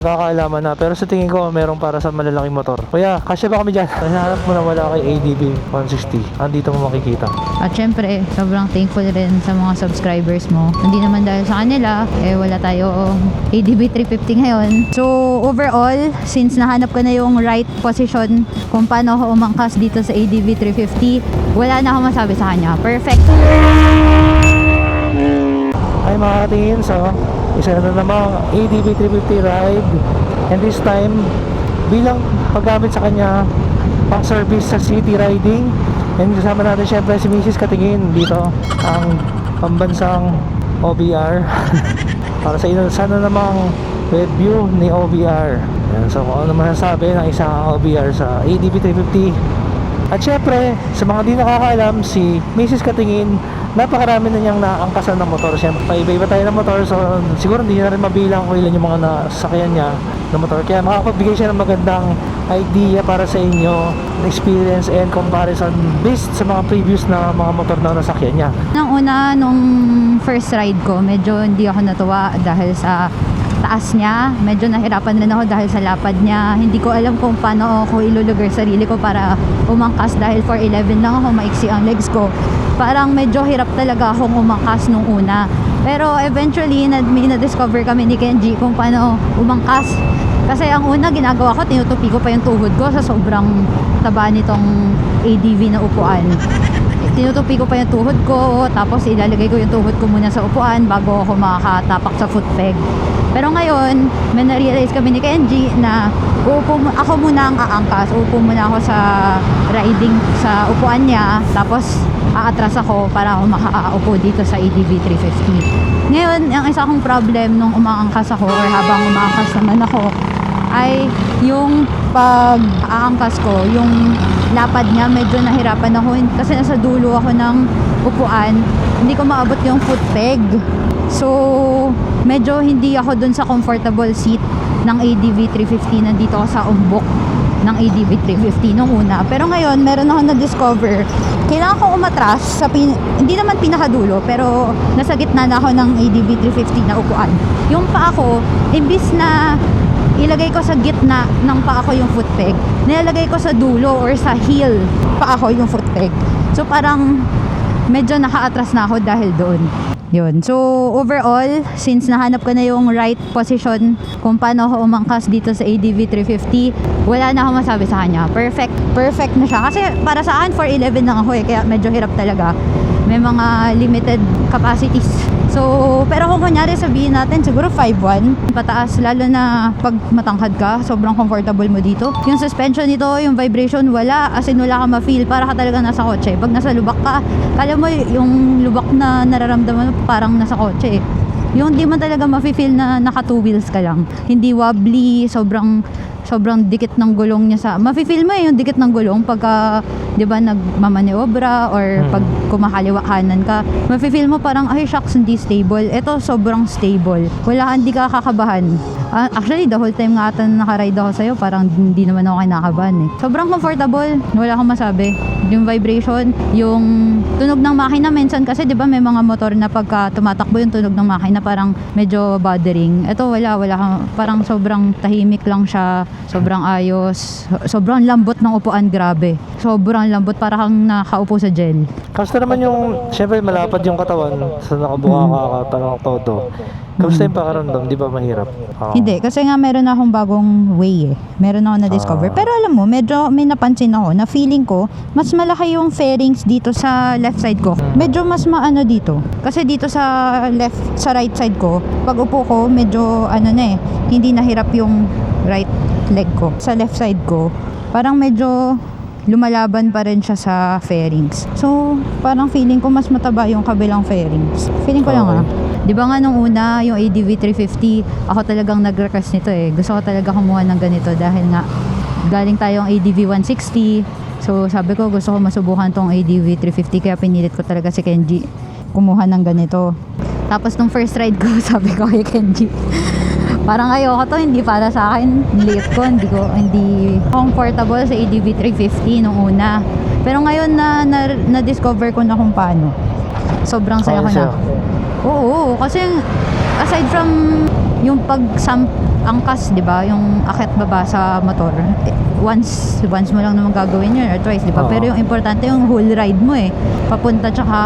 Kakaalaman na, pero sa tingin ko, meron para sa malalaking motor. Kuya, kasya ba kami dyan? Hinahanap mo na wala kay ADB 160. Andito mo makikita. At syempre, sobrang thankful rin sa mga subscribers mo. Hindi naman dahil sa kanila, eh wala tayong ADB 350 ngayon. So, overall, since nahanap ko na yung right position kung paano ako umangkas dito sa ADB 350, wala na ako masabi sa kanya. Perfect. Ay mga katingin, so isa na namang ADB 350 ride and this time bilang paggamit sa kanya pang service sa city riding and kasama natin syempre si Mrs. Katingin dito ang pambansang OBR para sa inyo sana namang review ni OBR Yan, so kung ano masasabi ng isang OBR sa ADB 350 at syempre, sa mga di nakakaalam, si Mrs. Katingin, napakarami na niyang naangkasan ng motor. Siyempre, paiba-iba tayo ng motor, so siguro hindi niya rin mabilang kung ilan yung mga nasakyan niya ng motor. Kaya makapagbigay siya ng magandang idea para sa inyo, experience and comparison based sa mga previous na mga motor na nasakyan niya. Nang una, nung first ride ko, medyo hindi ako natuwa dahil sa taas niya. Medyo nahirapan rin ako dahil sa lapad niya. Hindi ko alam kung paano ako ilulugar sarili ko para umangkas dahil 4'11 lang ako, maiksi ang legs ko. Parang medyo hirap talaga akong umangkas nung una. Pero eventually, na, may na-discover kami ni Kenji kung paano umangkas. Kasi ang una ginagawa ko, tinutupi ko pa yung tuhod ko sa sobrang taba nitong ADV na upuan tinutupi ko pa yung tuhod ko tapos ilalagay ko yung tuhod ko muna sa upuan bago ako makakatapak sa foot peg pero ngayon may na-realize kami ni Kenji na uupo, ako muna ang aangkas uupo muna ako sa riding sa upuan niya tapos aatras ako para ako makaupo dito sa ADV 350 ngayon ang isa kong problem nung umaangkas ako or habang umaangkas naman ako ay yung pag aangkas ko, yung lapad niya medyo nahirapan ako kasi nasa dulo ako ng upuan, hindi ko maabot yung foot peg. So, medyo hindi ako dun sa comfortable seat ng ADV 350 nandito ako sa umbok ng ADV 350 nung una. Pero ngayon, meron ako na-discover. Kailangan kong umatras sa pin- hindi naman pinakadulo, pero nasa gitna na ako ng ADV 350 na upuan. Yung pa ako, imbis na ilagay ko sa gitna ng paa ko yung foot peg. Nilalagay ko sa dulo or sa heel paa ko yung foot peg. So parang medyo naka-atras na ako dahil doon. Yun. So, overall, since nahanap ko na yung right position kung paano ako umangkas dito sa ADV 350, wala na ako masabi sa kanya. Perfect. Perfect na siya. Kasi para saan, 411 lang ako eh. Kaya medyo hirap talaga. May mga limited capacities. So, pero kung kunyari sabihin natin, siguro 5'1", pataas, lalo na pag matangkad ka, sobrang comfortable mo dito. Yung suspension nito, yung vibration, wala, as in wala ka ma-feel, para ka talaga nasa kotse. Pag nasa lubak ka, kala mo yung lubak na nararamdaman mo, parang nasa kotse eh. Yung di mo talaga ma-feel na naka two wheels ka lang. Hindi wobbly, sobrang sobrang dikit ng gulong niya sa mafe-feel mo eh yung dikit ng gulong pagka 'di ba nagmamaniobra or Hmm. pag kumakaliwa kanan ka mafe-feel mo parang ay shucks hindi stable. Ito sobrang stable. Wala hindi ka kakabahan. Ah, actually the whole time nga ata na nakaride ako sa'yo parang hindi naman ako kinakabahan eh. Sobrang comfortable. Wala akong masabi. Yung vibration yung tunog ng makina minsan kasi 'di ba may mga motor na pagka tumatakbo yung tunog ng makina parang medyo bothering. Ito wala wala kang- parang sobrang tahimik lang siya sobrang ayos. Sobrang lambot ng upuan grabe. Sobrang lambot para kang nakaupo sa gel. Kamusta naman yung, syempre malapad yung katawan sa nakabuka ka ka, parang todo. Kamusta yung pakaramdam? Di ba mahirap? Oo. Hindi, kasi nga meron akong bagong way eh. Meron ako na-discover. Ah. Pero alam mo, medyo may napansin ako na feeling ko, mas malaki yung fairings dito sa left side ko. Hmm. Medyo mas maano dito. Kasi dito sa left, sa right side ko, pag upo ko, medyo ano na eh, hindi nahirap yung right leg ko. Sa left side ko, parang medyo lumalaban pa rin siya sa fairings. So, parang feeling ko mas mataba yung kabilang fairings. Feeling ko lang Okay. ah. Di ba nga nung una, yung ADV 350, ako talagang nag-request nito eh. Gusto ko talaga kumuha ng ganito dahil nga galing tayong ADV 160. So sabi ko gusto ko masubukan tong ADV 350 kaya pinilit ko talaga si Kenji kumuha ng ganito. Tapos nung first ride ko, sabi ko kay Kenji, parang ayoko to, hindi para sa akin. Liit ko, hindi ko, hindi comfortable sa ADV 350 nung una. Pero ngayon na, na, na-discover ko na kung paano. Sobrang saya ko na. Oo, kasi aside from yung pag angkas, 'di ba? Yung akyat baba sa motor. eh, once once mo lang naman gagawin yun or twice, 'di ba? Pero yung importante yung whole ride mo eh. Papunta tsaka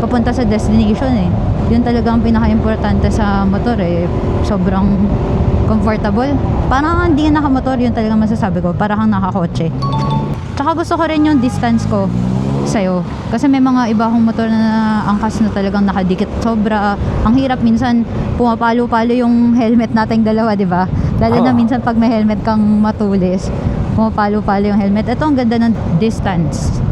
papunta sa destination eh. Yun talagang pinaka-importante sa motor eh. Sobrang comfortable. Parang hindi ka nakamotor, yun talaga masasabi ko. Parang kang nakakotse. Tsaka gusto ko rin yung distance ko sa'yo. Kasi may mga iba akong motor na angkas na talagang nakadikit. Sobra. Ang hirap minsan, pumapalo-palo yung helmet nating dalawa, di ba? Lalo na Oo. minsan pag may helmet kang matulis, pumapalo-palo yung helmet. Ito ang ganda ng distance.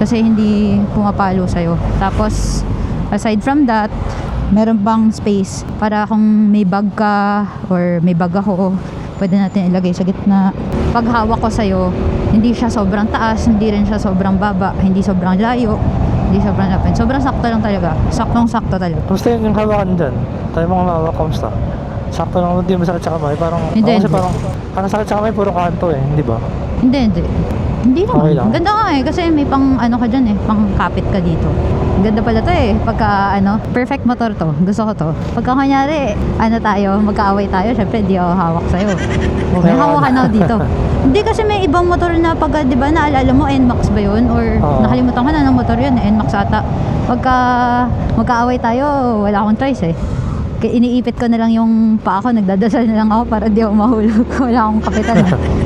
Kasi hindi pumapalo sa'yo. Tapos, aside from that, meron bang space para kung may bag ka or may bag ako, pwede natin ilagay sa gitna. Pag hawak ko sa'yo, hindi siya sobrang taas, hindi rin siya sobrang baba, hindi sobrang layo, hindi sobrang lapin. Sobrang sakto lang talaga. Saktong-sakto talaga. Kamusta yung hawakan dyan? Tayo mga hawak, kamusta? Sakto lang, hindi masakit sa kamay. Parang, Hindi, ako kasi hindi. parang, ang sakit sa kamay, puro kanto eh, hindi ba? Hindi, hindi. Hindi naman. Okay lang. Ganda nga eh. Kasi may pang ano ka dyan eh. Pang kapit ka dito. Ganda pala to eh. Pagka ano, perfect motor to. Gusto ko to. Pagka kunyari, ano tayo, magkaaway tayo, syempre di ako hawak sa'yo. May hawakan ako dito. Hindi kasi may ibang motor na pagka, di ba, naalala mo, NMAX ba yun? Or Oo. nakalimutan ko na ng motor yun, NMAX ata. Pagka magkaaway tayo, wala akong choice eh. Kaya iniipit ko na lang yung paa ko, nagdadasal na lang ako para di ako mahulog. wala akong kapitan.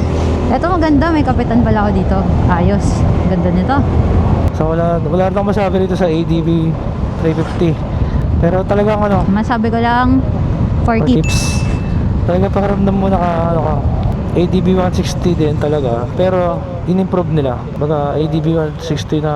Eto maganda, may kapitan pala ako dito. Ayos. Ganda nito. So wala, wala rin akong masabi dito sa ADB 350. Pero talagang ano, Masabi ko lang, for for keeps. tips. Talaga pakiramdam mo naka, ano ka, ADB 160 din talaga. Pero, in-improve nila. Baga, ADB 160 na,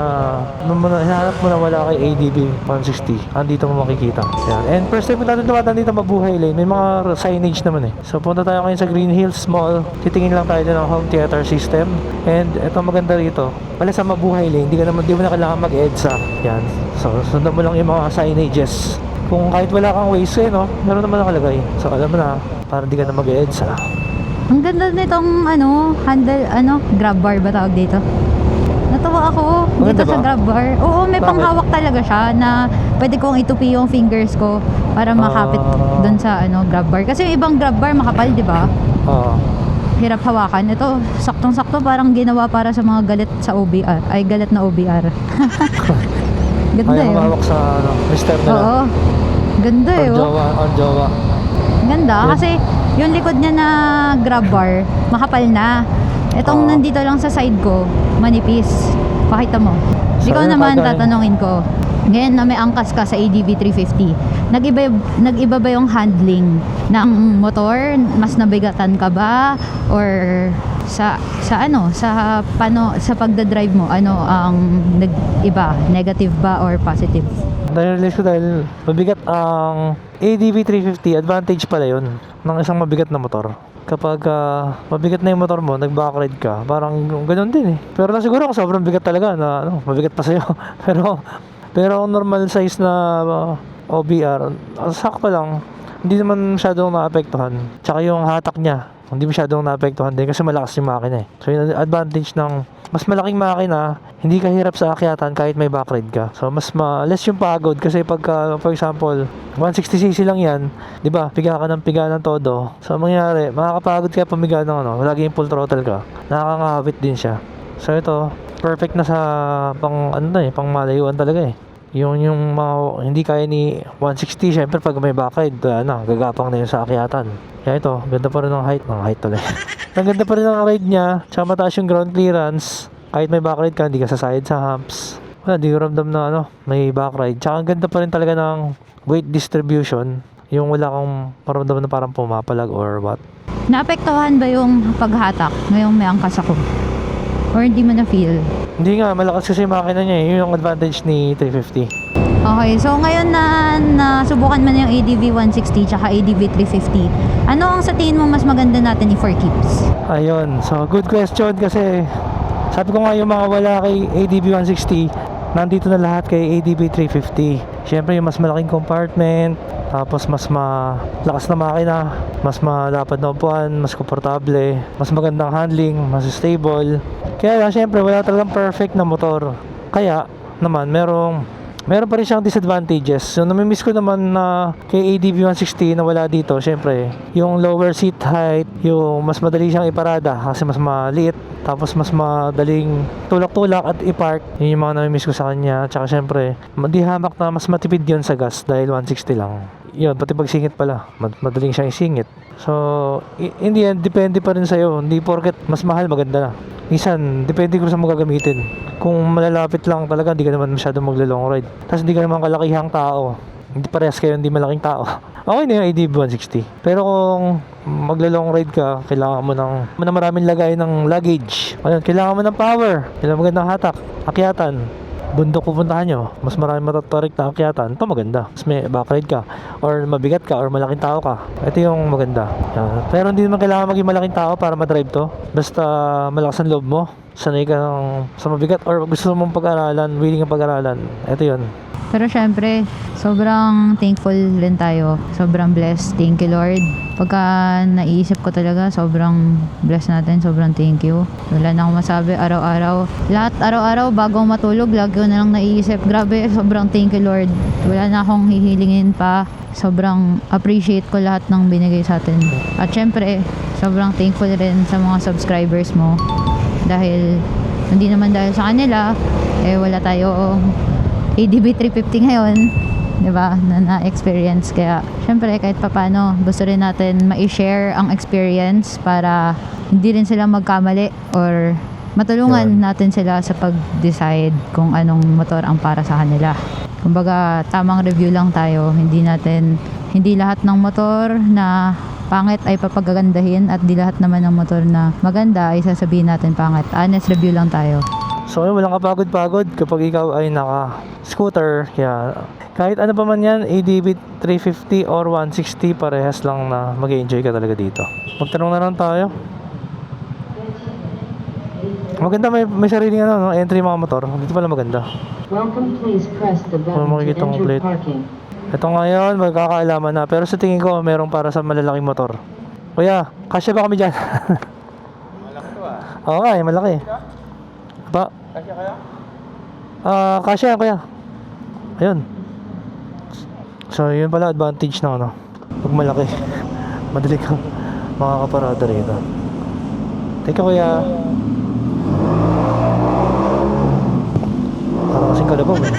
hinahanap mo na wala kay ADB 160. Andito mo makikita. Yan. And first time natin dumataan dito mabuhay lane. May mga signage naman eh. So, punta tayo ngayon sa Green Hills Mall. Titingin lang tayo ng home theater system. And, ito maganda rito. Wala sa mabuhay lane. Hindi ka naman, di mo na kailangan mag-EDSA. Yan. So, sundan mo lang yung mga signages. Kung kahit wala kang Waze eh, no? Meron naman nakalagay. So, alam mo na, para di ka na mag-EDSA. Ang ganda nitong ano, handle, ano, grab bar ba tawag dito? Natuwa ako Maganda dito sa ba? grab bar. Oo, may Bakit? panghawak talaga siya na pwede kong itupi yung fingers ko para makapit Ah. doon sa ano grab bar. Kasi yung ibang grab bar makapal, di ba? Oo. Hirap hawakan. Ito, saktong-sakto parang ginawa para sa mga galit sa OBR. Ay, galit na OBR. Ganda Ayaw humawak sa ano, mister na lang. Oo. Ganda eh. oh. jowa, on jowa. Ganda. Yan. Kasi yung likod niya na grab bar, makapal na. Itong Oo. nandito lang sa side ko, manipis. Pakita mo. So, Ikaw yun, naman bagay. tatanungin ko. Ngayon na may angkas ka sa ADV 350, nag-iba, nag-iba ba yung handling ng motor? Mas nabigatan ka ba? Or sa sa ano sa pano sa pagda-drive mo ano ang nag-iba negative ba or positive Dahil ko dahil mabigat ang ADV 350, advantage pala yun ng isang mabigat na motor. Kapag ah, mabigat na yung motor mo, nag-backride ka, parang ganun din eh. Pero na siguro kung sobrang bigat talaga na ano, mabigat pa sa'yo. pero pero normal size na ah, OBR, sakto lang. Hindi naman masyadong naapektuhan. Tsaka yung hatak niya, hindi masyadong naapektuhan din kasi malakas yung makina eh. So yung advantage ng mas malaking makina, hindi ka hirap sa akyatan kahit may backride ka. So mas ma less yung pagod kasi pagka for example, 160cc lang yan, 'di ba? Piga ka ng piga ng todo. So ang mangyayari, makakapagod ka pamiga ng ano, lagi yung full throttle ka. Nakakangawit din siya. So ito, perfect na sa pang ano eh, pang malayuan talaga eh. Yung yung mga, hindi kaya ni 160 syempre pag may backride, uh, na, gagapang na yun sa akyatan. Kaya ito, ganda pa rin ng height, ng height tuloy. ang ganda pa rin ng ride niya, tsaka mataas yung ground clearance. Kahit may backride ka, hindi ka sasayad sa humps. Wala, di ko ramdam na ano, may backride. Tsaka ang ganda pa rin talaga ng weight distribution. Yung wala kang paramdam na parang pumapalag or what. naapektuhan ba yung paghatak ngayong may angkas ako or hindi mo na feel Hindi nga, malakas kasi yung makina niya eh. Yun yung advantage ni 350. Okay, so ngayon na nasubukan mo na yung ADV 160 tsaka ADV 350, ano ang sa tingin mo mas maganda natin i-for keeps? Ayun, so good question kasi sabi ko nga yung mga wala kay ADB 160, nandito na lahat kay ADB 350. Siyempre yung mas malaking compartment, tapos mas malakas na makina, mas malapad na upuan, mas komportable, mas magandang handling, mas stable. Kaya lang, siyempre wala talagang perfect na motor. Kaya naman merong meron pa rin siyang disadvantages. So, namimiss ko naman na kay ADV 160 na wala dito, syempre, yung lower seat height, yung mas madali siyang iparada kasi mas maliit, tapos mas madaling tulak-tulak at i-park. Yun yung mga namimiss ko sa kanya. Tsaka syempre, di hamak na mas matipid yun sa gas dahil 160 lang. Yun, pati pagsingit pala, mad- madaling siyang isingit. So, in the end, depende pa rin sa'yo. Hindi porket mas mahal, maganda na. Minsan, depende kung saan mo gagamitin. Kung malalapit lang talaga, hindi ka naman masyado maglo-long ride. Tapos hindi ka naman kalakihang tao. Hindi parehas kayo, hindi malaking tao. Okay na yung ADB 160. Pero kung maglo-long ride ka, kailangan mo ng, na maraming lagay ng luggage. Ayun, kailangan mo ng power. Kailangan magandang hatak, akyatan. Bundok pupuntahan nyo, mas marami matatarik na akyatan, ito maganda. Mas may backride ka, or mabigat ka, or malaking tao ka. Ito yung maganda. Yan. Pero hindi naman kailangan maging malaking tao para madrive to. Basta malakas ang loob mo, sanay ka sa mabigat, or gusto mong pag-aralan, willing ang pag-aralan. Ito yun. Pero syempre, sobrang thankful din tayo. Sobrang blessed. Thank you, Lord. Pagka naisip ko talaga, sobrang blessed natin. Sobrang thank you. Wala na akong masabi araw-araw. Lahat araw-araw, bago matulog, lagi ko na lang naiisip. Grabe, sobrang thank you, Lord. Wala na akong hihilingin pa. Sobrang appreciate ko lahat ng binigay sa atin. At syempre, sobrang thankful rin sa mga subscribers mo. Dahil, hindi naman dahil sa kanila, eh wala tayo ADB 350 ngayon, 'di ba? Na na-experience kaya syempre kahit papano gusto rin natin ma-share ang experience para hindi rin sila magkamali or matulungan Yun. natin sila sa pag-decide kung anong motor ang para sa kanila. Kumbaga, tamang review lang tayo. Hindi natin, hindi lahat ng motor na pangit ay papagagandahin at di lahat naman ng motor na maganda ay sasabihin natin pangit. Honest review lang tayo. So ayun, walang kapagod-pagod kapag ikaw ay naka-scooter. Kaya kahit ano pa man yan, ADB 350 or 160, parehas lang na mag enjoy ka talaga dito. Magtanong na lang tayo. Maganda may, may sariling ano, no? entry mga motor. Dito pala maganda. Welcome, please press the button makikita to ang enter plate. parking. Ito ngayon, magkakaalaman na. Pero sa tingin ko, merong para sa malalaking motor. Kuya, kasya ba kami dyan? malaki to ah. Oo nga, eh, malaki. Ba? Kasya kaya? Ah, kasya kuya. Ayun. So, yun pala advantage ng ano. Pag malaki. Madali kang makakaparada rito. You kuya. Parang kasing kalabaw eh.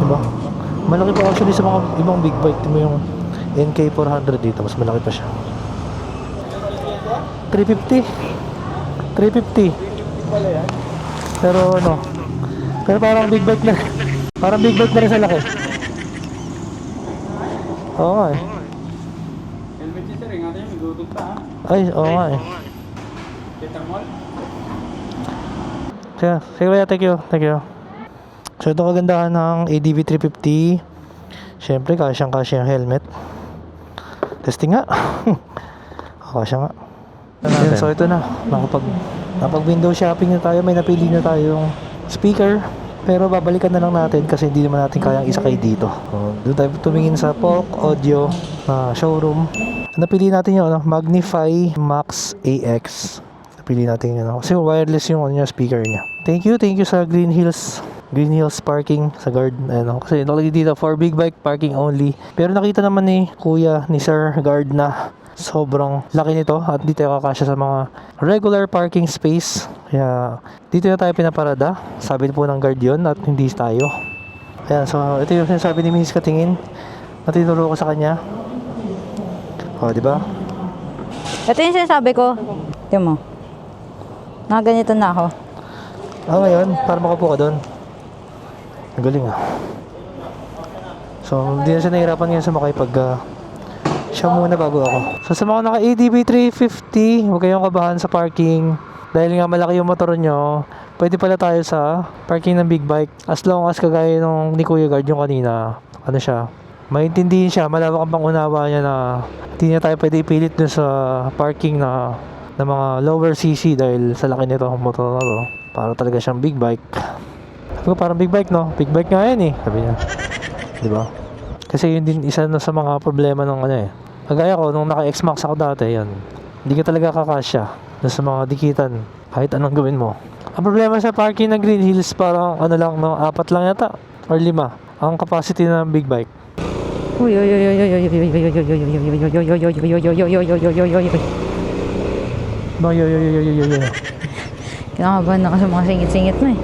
Diba? Malaki pa actually sa mga ibang big bike. Tingnan mo yung NK400 dito. Mas malaki pa siya. 350. 350. Pero ano, pero parang big bike na. Parang big bike na rin sa laki. Oo nga eh. Helmet yung sir, ingatan yung magutog pa ha. Ay, oo nga eh. Kita mo? Sige, kuya, thank you, thank you. So ito kagandahan ng ADV 350. Siyempre, kasyang kasya yung helmet. Testing nga. oh, kasya nga. So ito na, nakapag, nakapag window shopping na tayo, may napili na tayong speaker. Pero babalikan na lang natin kasi hindi naman natin kayang isakay dito. So, doon tayo tumingin sa POC Audio na showroom. Napili natin yung ano, Magnify Max AX. Napili natin yun. ano, Kasi wireless yung ano, speaker niya. Thank you, thank you sa Green Hills Green Hills parking sa guard ano kasi nakalagay dito for big bike parking only pero nakita naman ni kuya ni sir guard na sobrang laki nito at dito kakasya sa mga regular parking space kaya dito na tayo pinaparada sabi po ng guard yun at hindi tayo Ayan, so ito yung sinasabi ni Miss Katingin na tinuro ko sa kanya o di ba Ito yung sinasabi ko. Tingnan mo. Nakaganito na ako. Ah, ngayon, para makapo ka doon. Galing ah. So, hindi na siya nahihirapan ngayon sumakay pag ah, siya muna bago ako. So, sa mga naka ADB 350, huwag kayong kabahan sa parking. Dahil nga malaki yung motor nyo, pwede pala tayo sa parking ng big bike. As long as kagaya nung ni Kuya Guard yung kanina, ano siya, maintindihin siya, malawak ang pangunawa niya na hindi niya tayo pwede ipilit dun sa parking na ng mga lower CC dahil sa laki nito ang motor na to. Para talaga siyang big bike. Ko, parang big bike no? Big bike nga yan eh. Sabi niya. Di ba? Kasi yun din isa na sa mga problema ng ano eh. Kagaya ko, nung naka X-Max ako dati, yan. Hindi ka talaga kakasya dun sa mga dikitan. Kahit anong gawin mo. Ang problema sa parking ng Green Hills, parang ano lang, no, apat lang yata. or lima ang capacity ng big bike. Uy, uy, uy, uy, uy, uy, uy, uy, uy, uy, uy, uy, uy, uy. Kinakabahan na kasi mga singit-singit mo eh.